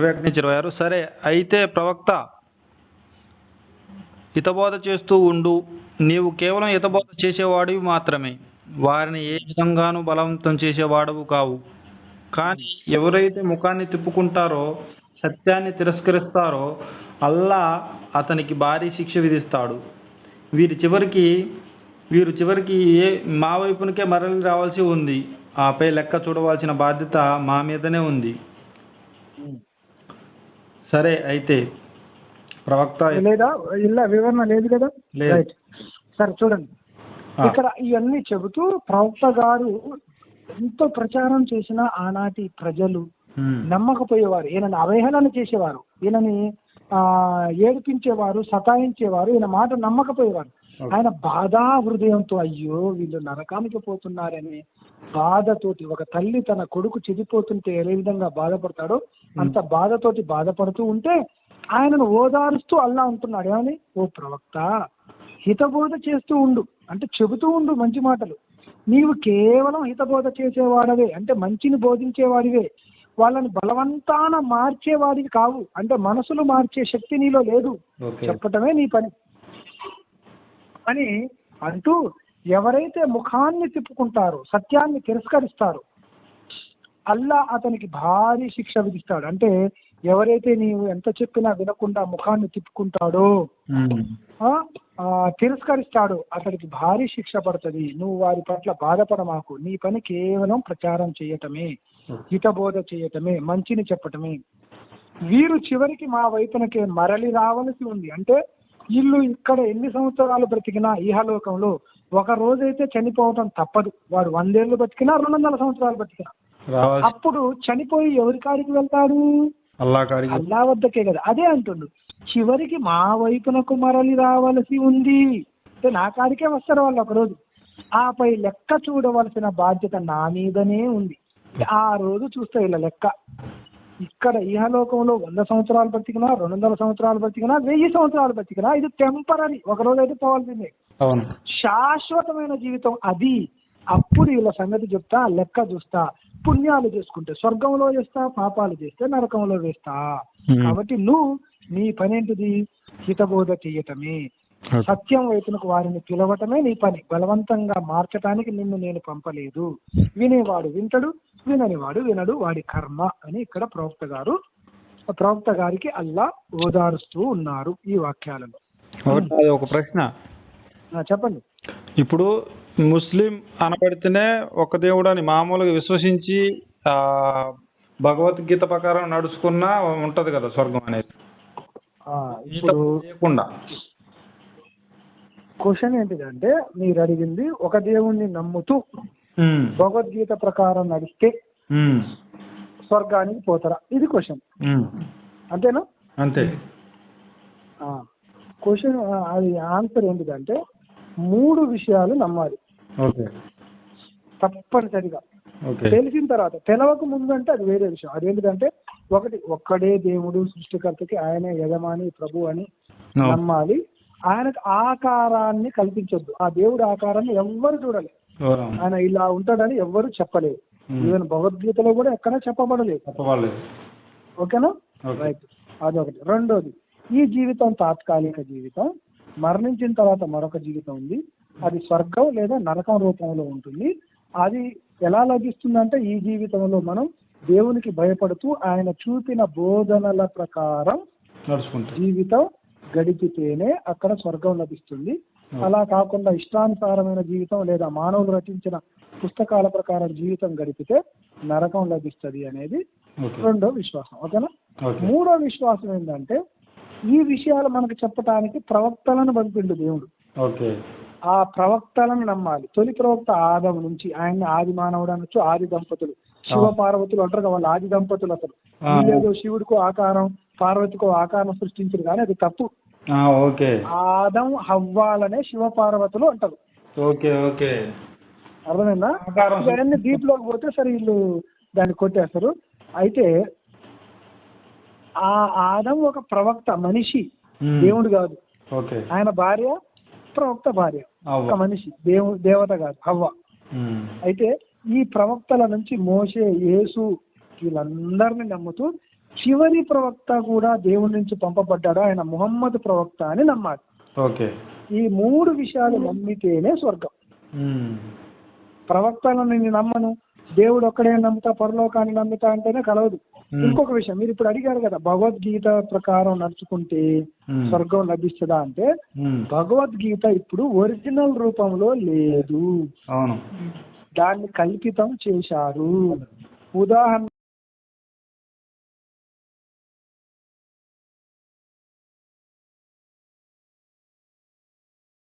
ఇరవై ఒకటి నుంచి ఇరవై ఆరు. సరే అయితే ప్రవక్త హితబోధ చేస్తూ ఉండు. నీవు కేవలం హితబోధ చేసేవాడివి మాత్రమే. వారిని ఏ విధంగానూ బలవంతం చేసేవాడవు కావు. కానీ ఎవరైతే ముఖాన్ని తిప్పుకుంటారో సత్యాన్ని తిరస్కరిస్తారో అల్లా అతనికి భారీ శిక్ష విధిస్తాడు. వీరి చివరికి వీరు చివరికి ఏ మా వైపునకే మరలి రావాల్సి ఉంది. ఆపై లెక్క చూడవలసిన బాధ్యత మా మీదనే ఉంది. సరే అయితే ప్రవక్త లేదా ఇలా వివరణ లేదు కదా. రైట్ సరే చూడండి. ఇక్కడ ఇవన్నీ చెబుతూ ప్రవక్త గారు ఎంతో ప్రచారం చేసిన ఆనాటి ప్రజలు నమ్మకపోయేవారు ఈయనని అవహేళన చేసేవారు ఈయనని ఆ ఏడిపించేవారు సతాయించేవారు ఈయన మాట నమ్మకపోయేవారు. ఆయన బాధా హృదయంతో అయ్యో వీళ్ళు నరకానికి పోతున్నారని బాధతోటి ఒక తల్లి తన కొడుకు చెడిపోతుంటే ఏ విధంగా బాధపడతాడో అంత బాధతోటి బాధపడుతూ ఉంటే ఆయనను ఓదారుస్తూ అల్లా ఉంటున్నాడు ఏమని? ఓ ప్రవక్త హితబోధ చేస్తూ ఉండు. అంటే చెబుతూ ఉండు మంచి మాటలు. నీవు కేవలం హితబోధ చేసేవాడవే అంటే మంచిని బోధించేవాడివే. వాళ్ళని బలవంతాన మార్చేవాడివి కావు. అంటే మనసులు మార్చే శక్తి నీలో లేదు. చెప్పటమే నీ పని. అని అంటూ ఎవరైతే ముఖాన్ని తిప్పుకుంటారో సత్యాన్ని తిరస్కరిస్తారో అల్లా అతనికి భారీ శిక్ష విధిస్తాడు. అంటే ఎవరైతే నీవు ఎంత చెప్పినా వినకుండా ముఖాన్ని తిప్పుకుంటాడో తిరస్కరిస్తాడు అతడికి భారీ శిక్ష పడుతుంది. నువ్వు వారి పట్ల బాధపడమాకు. నీ పని కేవలం ప్రచారం చేయటమే హితబోధ చేయటమే మంచిని చెప్పటమే. వీరు చివరికి మా వైపునకే మరలి రావలసి ఉంది. అంటే వీళ్ళు ఇక్కడ ఎన్ని సంవత్సరాలు బ్రతికినా ఇహలోకంలో ఒక రోజైతే చనిపోవటం తప్పదు. వాడు వందేళ్ళు బతికినా రెండు వందల సంవత్సరాలు బతికినా. అప్పుడు చనిపోయి ఎవరి కాడికి వెళ్తాడు? అల్లా వద్దకే కదా. అదే అంటుండు. చివరికి మా వైపునకు మరలి రావలసి ఉంది. అంటే నా కాడికే వస్తారు వాళ్ళు ఒకరోజు. ఆపై లెక్క చూడవలసిన బాధ్యత నా మీదనే ఉంది. ఆ రోజు చూస్తే ఇలా లెక్క. ఇక్కడ ఇహలోకంలో వంద సంవత్సరాలు బతికినా రెండు వందల సంవత్సరాలు బతికినా వెయ్యి సంవత్సరాలు బతికినా ఇది టెంపరీ ఒక రోజు అయితే పోవాల్సిందే. అవును. శాశ్వతమైన జీవితం అది. అప్పుడు వీళ్ళ సంగతి చెప్తా లెక్క చూస్తా పుణ్యాలు చేసుకుంటే స్వర్గంలో చేస్తా పాపాలు చేస్తే నరకంలో వేస్తా. కాబట్టి నువ్వు నీ పనేంటిది? హితబోధ చేయటమే. సత్యం వైపునకు వారిని పిలవటమే నీ పని. బలవంతంగా మార్చటానికి నిన్ను నేను పంపలేదు. వినేవాడు వింటడు విననివాడు వినడు వాడి కర్మ అని ఇక్కడ ప్రవక్త గారు ప్రవక్త గారికి అల్లా ఓదారుస్తూ ఉన్నారు ఈ వాక్యాలలో. ఒక ప్రశ్న. చెప్పండి. ఇప్పుడు ముస్లిం అనబడితేనే ఒక దేవుడు అని మామూలుగా విశ్వసించి ఆ భగవద్గీత ప్రకారం నడుచుకున్నా ఉంటది కదా స్వర్గం అనేది. ఇప్పుడు లేకుండా క్వశ్చన్ ఏంటిదంటే మీరు అడిగింది ఒక దేవుణ్ణి నమ్ముతూ భగవద్గీత ప్రకారం నడిస్తే ఉమ్, స్వర్గానికి పోతారా? ఇది క్వశ్చన్ ఉమ్. అంతేనా? అంతే. క్వశ్చన్ అది ఆన్సర్ ఏంటిదంటే మూడు విషయాలు నమ్మాలి. తప్పనిసరిగా. తెలిసిన తర్వాత తెలవక ముందు అంటే అది వేరే విషయం. అదేంటిదంటే ఒకటి ఒక్కడే దేవుడు సృష్టికర్తకి ఆయనే యజమాని ప్రభు అని. నమ్మాలి. ఆయనకు ఆకారాన్ని కల్పించొద్దు. ఆ దేవుడి ఆకారాన్ని ఎవ్వరు చూడలేదు? ఆయన ఇలా ఉంటాడని ఎవ్వరు చెప్పలేదు. ఈవెన్ భగవద్గీతలో కూడా ఎక్కడ చెప్పబడలేదు. చెప్పవాలేదు ఓకేనా? ఓకే. రైట్. అదొకటి. రెండోది ఈ జీవితం తాత్కాలిక జీవితం. మరణించిన తర్వాత మరొక జీవితం ఉంది. అది స్వర్గం లేదా నరకం రూపంలో ఉంటుంది. అది ఎలా లభిస్తుందంటే ఈ జీవితంలో మనం దేవునికి భయపడుతూ ఆయన చూపిన బోధనల ప్రకారం నడుచుకుంటా. జీవితం గడిపితేనే అక్కడ స్వర్గం లభిస్తుంది. అలా కాకుండా ఇష్టానుసారమైన జీవితం లేదా మానవులు రచించిన పుస్తకాల ప్రకారం జీవితం గడిపితే నరకం లభిస్తుంది అనేది రెండో విశ్వాసం. ఓకేనా? ఓకే. మూడో విశ్వాసం ఏంటంటే ఈ విషయాలు మనకు చెప్పడానికి ప్రవక్తలను పంపిండు దేవుడు. ఆ ప్రవక్తలను నమ్మాలి. తొలి ప్రవక్త ఆదం నుంచి ఆయన ఆది మానవుడు అనొచ్చు ఆది దంపతులు. శివ పార్వతులు అంటారు కదా వాళ్ళు ఆది దంపతులు అసలు. వీళ్ళేదో శివుడికో ఆకారం పార్వతికో ఆకారం సృష్టించారు కానీ అది తప్పు. ఓకే. ఆదం హవ్వాలనే శివ పార్వతులు అంటారు. Okay okay. అర్థమైందా? ఇవన్నీ డీప్లోకి పోతే సరే వీళ్ళు దాన్ని కొట్టేస్తారు. అయితే ఆ ఆదం ఒక ప్రవక్త మనిషి దేవుడు కాదు. ఓకే. ఆయన భార్య ప్రవక్త భార్య. ఒక మనిషి దేవు దేవత కాదు హవ్వ. అయితే ఈ ప్రవక్తల నుంచి మోసే యేసు వీళ్ళందరినీ నమ్ముతూ చివరి ప్రవక్త కూడా దేవుడి నుంచి పంపబడ్డాడు. ఆయన ముహమ్మద్ ప్రవక్త అని నమ్మాలి. ఓకే. ఈ మూడు విషయాలు నమ్మితేనే స్వర్గం. ప్రవక్తలను నేను నమ్మను. దేవుడు ఒక్కడే నమ్ముతా పరలోకాన్ని నమ్ముతా అంటేనే కలవదు. ఇంకొక విషయం మీరు ఇప్పుడు అడిగారు కదా భగవద్గీత ప్రకారం నడుచుకుంటే. స్వర్గం లభిస్తుందా అంటే. భగవద్గీత ఇప్పుడు ఒరిజినల్ రూపంలో లేదు. దాన్ని కల్పితం చేశారు. ఉదాహరణ